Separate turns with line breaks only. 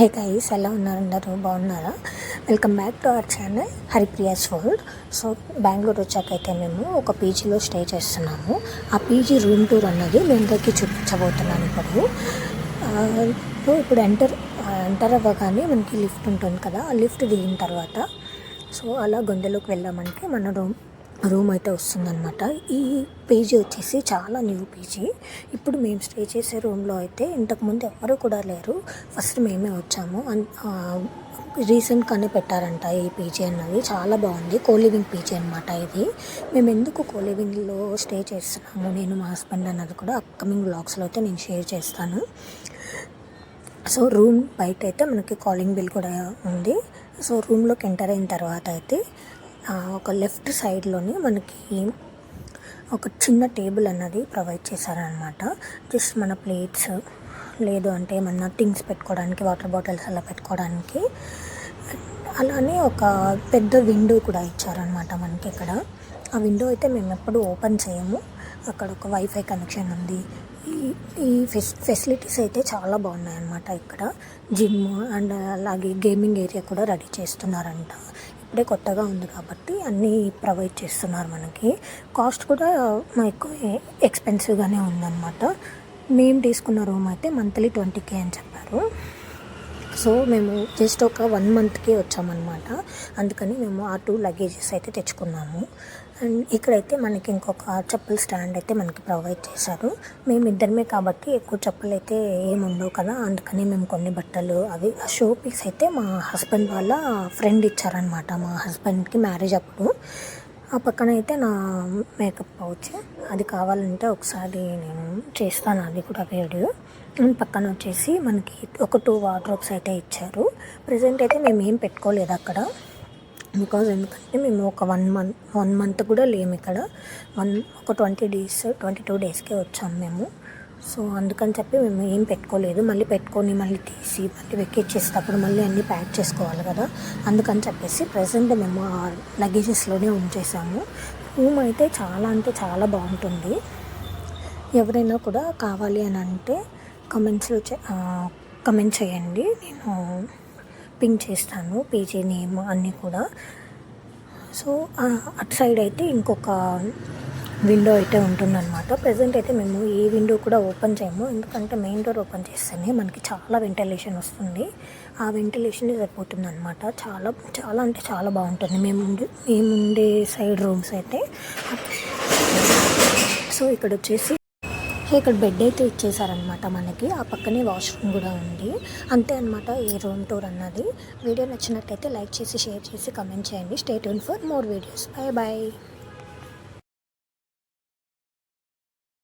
Hey guys ఎలా ఉన్నారు? అందరూ బాగున్నారా? Welcome back to our channel Haripriya's world so Bengaluru వచ్చాకైతే మేము ఒక పీజీలో స్టే చేస్తున్నాము. ఆ పీజీ రూమ్ టూర్ అన్నది మీ అందరికీ చూపించబోతున్నాను ఇప్పుడు. సో ఇప్పుడు ఎంటర్ ఎంటర్ అవ్వగానే మనకి లిఫ్ట్ ఉంటుంది కదా ఆ లిఫ్ట్ దిగిన తర్వాత. సో అలా గొంతులోకి వెళ్ళామంటే మన రూమ్ రూమ్ అయితే వస్తుందన్నమాట. ఈ పీజీ వచ్చేసి చాలా న్యూ పీజీ. ఇప్పుడు మేము స్టే చేసే రూమ్లో అయితే ఇంతకుముందు ఎవరు కూడా లేరు. ఫస్ట్ మేమే వచ్చాము. రీసెంట్గానే పెట్టారంట ఈ పీజీ అన్నది. చాలా బాగుంది. కోలివింగ్ పీజీ అనమాట ఇది. మేము ఎందుకు కోలివింగ్లో స్టే చేస్తున్నాము? నేను మా హస్బెండ్ అన్నది కూడా అప్కమింగ్ బ్లాగ్స్లో అయితే నేను షేర్ చేస్తాను. సో రూమ్ బయట అయితే మనకి కాలింగ్ బిల్ కూడా ఉంది. సో రూమ్లోకి ఎంటర్ అయిన తర్వాత అయితే ఒక లెఫ్ట్ సైడ్లోని మనకి ఒక చిన్న టేబుల్ అన్నది ప్రొవైడ్ చేశారనమాట జస్ట్ మన ప్లేట్స్ లేదు అంటే ఏమన్నా థింగ్స్ పెట్టుకోవడానికి వాటర్ బాటిల్స్ అలా పెట్టుకోవడానికి. అలానే ఒక పెద్ద విండో కూడా ఇచ్చారనమాట మనకి ఇక్కడ. ఆ విండో అయితే మేము ఎప్పుడు ఓపెన్ చేయము. అక్కడ ఒక వైఫై కనెక్షన్ ఉంది. ఈ ఈ ఫెస్ ఫెసిలిటీస్ అయితే చాలా బాగున్నాయి అన్నమాట ఇక్కడ. జిమ్ అండ్ అలాగే గేమింగ్ ఏరియా కూడా రెడీ చేస్తున్నారంట. ఇప్పుడే కొత్తగా ఉంది కాబట్టి అన్నీ ప్రొవైడ్ చేస్తున్నారు మనకి. కాస్ట్ కూడా ఎక్కువ ఎక్స్పెన్సివ్గానే ఉందన్నమాట. మేము తీసుకున్న రూమ్ అయితే మంత్లీ ట్వంటీ కే అని చెప్పారు. సో మేము జస్ట్ ఒక వన్ మంత్కి వచ్చామన్నమాట. అందుకని మేము ఆ టూ లగేజెస్ అయితే తెచ్చుకున్నాము. అండ్ ఇక్కడైతే మనకి ఇంకొక చెప్పుల స్టాండ్ అయితే మనకి ప్రొవైడ్ చేశారు. మేము ఇద్దరమే కాబట్టి ఎక్కువ చెప్పులు అయితే ఏమి ఉండవు కదా. అందుకని మేము కొన్ని బట్టలు అవి ఆ షో పీస్ అయితే మా హస్బెండ్ వాళ్ళ ఫ్రెండ్ ఇచ్చారనమాట మా హస్బెండ్కి మ్యారేజ్ అప్పుడు. ఆ పక్కన అయితే నా మేకప్ పౌచ్. అది కావాలంటే ఒకసారి నేను చేస్తాను అది కూడా వీడియో. అండ్ పక్కన వచ్చేసి మనకి ఒక టూ వార్డ్రోబ్స్ అయితే ఇచ్చారు. ప్రజెంట్ అయితే మేము ఏం పెట్టుకోలేదు అక్కడ. బికాజ్ ఎందుకంటే మేము ఒక వన్ మంత్ వన్ మంత్ కూడా లేము ఇక్కడ. వన్ ఒక ట్వంటీ డేస్ ట్వంటీ టూ డేస్కే వచ్చాము మేము. సో అందుకని చెప్పి మేము ఏం పెట్టుకోలేదు. మళ్ళీ పెట్టుకొని మళ్ళీ తీసి మళ్ళీ వెక్కిచ్చేసేటప్పుడు మళ్ళీ అన్నీ ప్యాక్ చేసుకోవాలి కదా. అందుకని చెప్పేసి ప్రజెంట్ మేము ఆ లగేజెస్లోనే ఉంచేసాము. రూమ్ అయితే చాలా అంటే చాలా బాగుంటుంది. ఎవరైనా కూడా కావాలి అని అంటే కమెంట్స్లో కమెంట్ చేయండి. నేను పింక్ చేస్తాను పీజీ నేమ్ అన్నీ కూడా. సో అటు సైడ్ అయితే ఇంకొక విండో అయితే ఉంటుందన్నమాట. ప్రజెంట్ అయితే మేము ఏ విండో కూడా ఓపెన్ చేయము. ఎందుకంటే మెయిన్ డోర్ ఓపెన్ చేస్తేనే మనకి చాలా వెంటిలేషన్ వస్తుంది. ఆ వెంటిలేషన్ సరిపోతుంది అనమాట చాలా చాలా అంటే చాలా బాగుంటుంది. మేము మేముండే మేము ఉండే సైడ్ రూమ్స్ అయితే. సో ఇక్కడ వచ్చేసి ఇక్కడ బెడ్ అయితే ఇచ్చేసారనమాట మనకి. ఆ పక్కనే వాష్రూమ్ కూడా ఉంది. అంతే అనమాట ఈ రూమ్ టూర్ అన్నది. వీడియో నచ్చినట్టయితే లైక్ చేసి షేర్ చేసి కమెంట్ చేయండి. Stay for more videos bye bye